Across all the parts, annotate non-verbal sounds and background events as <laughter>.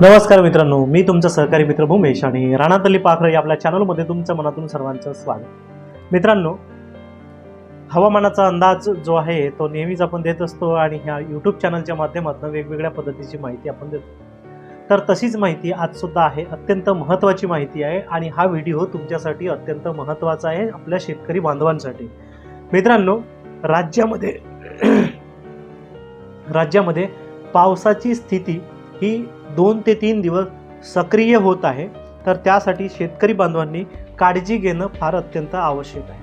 नमस्कार मित्रांनो मी तुमचा सहकारी मित्र भूमेश आणि राणातली पाखरं या आपल्या चॅनलमध्ये तुमचं मनातून सर्वांचं स्वागत. मित्रांनो हवामानाचा अंदाज जो आहे तो नेहमीच आपण देत असतो आणि ह्या यूट्यूब चॅनलच्या माध्यमातून वेगवेगळ्या पद्धतीची माहिती आपण देतो. तर तशीच माहिती आजसुद्धा आहे अत्यंत महत्त्वाची माहिती आहे आणि हा व्हिडिओ तुमच्यासाठी अत्यंत महत्त्वाचा आहे आपल्या शेतकरी बांधवांसाठी. मित्रांनो राज्यामध्ये <clears throat> राज्यामध्ये पावसाची स्थिती ही दोन ते तीन दिवस सक्रिय होत आहे तर त्यासाठी शेतकरी बांधवांनी काळजी घेणं फार अत्यंत आवश्यक आहे.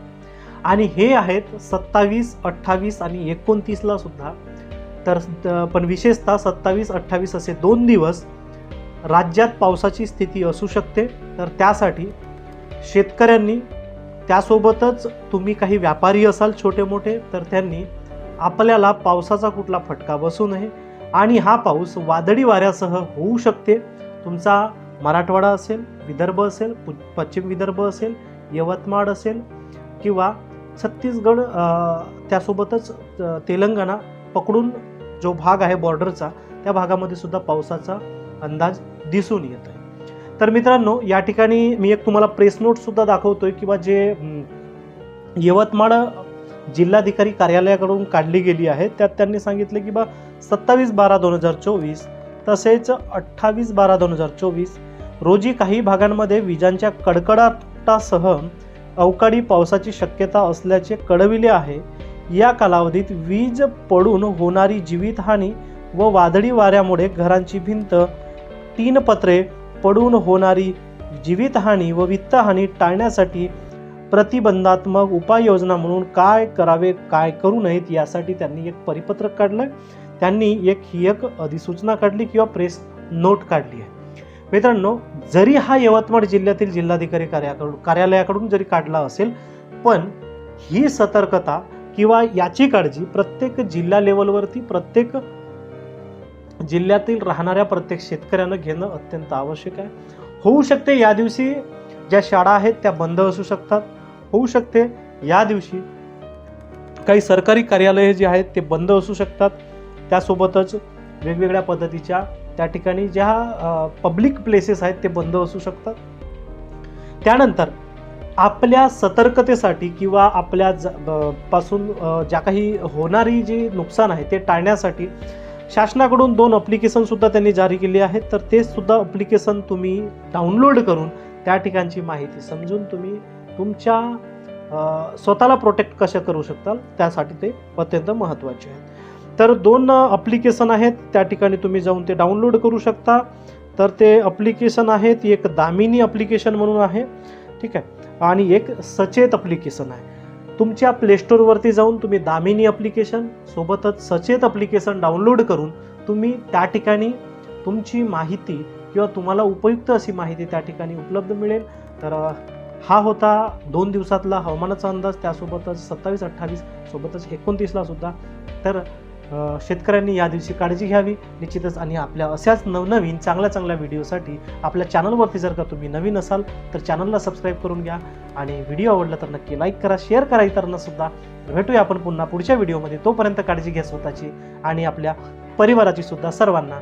आणि हे आहेत सत्तावीस अठ्ठावीस आणि एकोणतीसला सुद्धा. तर पण विशेषतः सत्तावीस अठ्ठावीस असे दोन दिवस राज्यात पावसाची स्थिती असू शकते. तर त्यासाठी शेतकऱ्यांनी त्यासोबतच तुम्ही काही व्यापारी असाल छोटे मोठे तर त्यांनी आपल्याला पावसाचा कुठला फटका बसू नये. आणि हा पाऊस वादळी वाऱ्यासह होऊ शकते. तुमचा मराठवाडा असेल विदर्भ असेल पु- पश्चिम विदर्भ असेल यवतमाळ असेल किंवा छत्तीसगड त्यासोबतच तेलंगणा पकडून जो भाग आहे बॉर्डरचा त्या भागामध्ये सुद्धा पावसाचा अंदाज दिसून येत आहे. तर मित्रांनो या ठिकाणी मी एक तुम्हाला प्रेस नोटसुद्धा दाखवतोय किंवा जे यवतमाळ जिल्हाधिकारी कार्यालयाकडून काढली गेली आहे. त्यात त्यांनी सांगितले की बा सत्तावीस बारा दोन हजार चोवीस तसेच अठ्ठावीस बारा दोन हजार चोवीस रोजी काही भागांमध्ये विजांच्या कडकडाटासह अवकाळी पावसाची शक्यता असल्याचे कळविले आहे. या कालावधीत वीज पडून होणारी जीवितहानी व वादळी वाऱ्यामुळे घरांची भिंत तीन पत्रे पडून होणारी जीवितहानी व वित्तहानी टाळण्यासाठी प्रतिबंधात्मक उपाययोजना म्हणून काय करावे काय करू नयेत यासाठी त्यांनी एक परिपत्रक काढलं. त्यांनी एक ही एक अधिसूचना काढली किंवा प्रेस नोट काढली आहे. मित्रांनो जरी हा यवतमाळ जिल्ह्यातील जिल्हाधिकारी कार्याकडून कार्यालयाकडून जरी काढला असेल पण ही सतर्कता किंवा याची काळजी प्रत्येक जिल्हा लेवलवरती प्रत्येक जिल्ह्यातील राहणाऱ्या प्रत्येक शेतकऱ्यानं घेणं अत्यंत आवश्यक आहे. होऊ शकते या दिवशी ज्या शाळा आहेत त्या बंद असू शकतात. होऊ शकते. या दिवशी काही सरकारी कार्यालये जी आहेत ते बंद असू शकतात. त्यासोबतच वेगवेगळ्या पद्धतीच्या त्या ठिकाणी ज्या पब्लिक प्लेसेस आहेत ते बंद असू शकतात. त्यानंतर आपल्या सतर्कतेसाठी किंवा आपल्या ज- ब- पासून ज्या काही होणारी जी नुकसान आहे ते टाळण्यासाठी शासनाकडून दोन अप्लिकेशनसुद्धा त्यांनी जारी केली आहेत. तर ते सुद्धा अप्लिकेशन तुम्ही डाउनलोड करून त्या ठिकाणची माहिती समजून तुम्ही तुमच्या स्वतःला प्रोटेक्ट कशा करू शकताल? त्यासाठी ते अत्यंत महत्त्वाचे आहेत. तर दोन अप्लिकेशन आहेत. त्या ठिकाणी तुम्ही जाऊन ते डाउनलोड करू शकता. तर ते अप्लिकेशन आहेत. एक दामिनी अप्लिकेशन म्हणून आहे. ठीक आहे? आणि एक सचेत अप्लिकेशन आहे. तुमच्या प्लेस्टोरवरती जाऊन तुम्ही दामिनी अप्लिकेशन सोबतच सचेत अप्लिकेशन डाउनलोड करून तुम्ही त्या ठिकाणी तुमची माहिती किंवा तुम्हाला उपयुक्त अशी माहिती त्या ठिकाणी उपलब्ध मिळेल. तर हा होता दोन दिवसातला हवामानाचा अंदाज त्यासोबतच सत्तावीस अठ्ठावीस सोबतच एकोणतीसला सुद्धा. तर शेतकऱ्यांनी या दिवशी काळजी घ्यावी निश्चितच आणि आपल्या अशाच नवनवीन चांगल्या चांगल्या व्हिडिओसाठी आपल्या चॅनलवरती जर का तुम्ही नवीन असाल तर चॅनलला सबस्क्राईब करून घ्या आणि व्हिडिओ आवडला तर नक्की लाईक करा शेअर करा इतरांना सुद्धा. भेटूया आपण पुन्हा पुढच्या व्हिडिओमध्ये. तोपर्यंत काळजी घ्या स्वतःची आणि आपल्या परिवाराची सुद्धा सर्वांना.